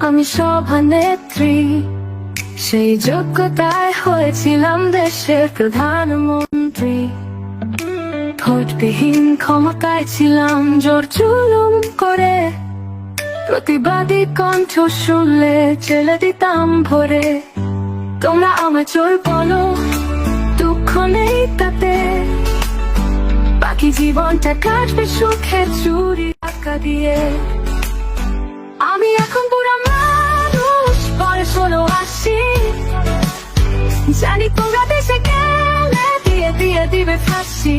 আমি সভানেত্রী সেই যোগ্যতায় হয়েছিলাম দেশের প্রধানমন্ত্রী। ভোটবিহীন ক্ষমতায় ছিলাম, জোর জুলুম করে। প্রতিবাদী কণ্ঠ শুনলে চলে দিতাম ভরে। তোমরা আমার চোর বলো, দুঃখ নেই তাতে। বাকি জীবনটা কাটবে সুখে চুরি। টাকা দিয়ে। আমি এখন পুরা মানুষ, বয়স হলো আসি জানি তোমরা দেশে দিয়ে দিয়ে দিবে ফাঁসি।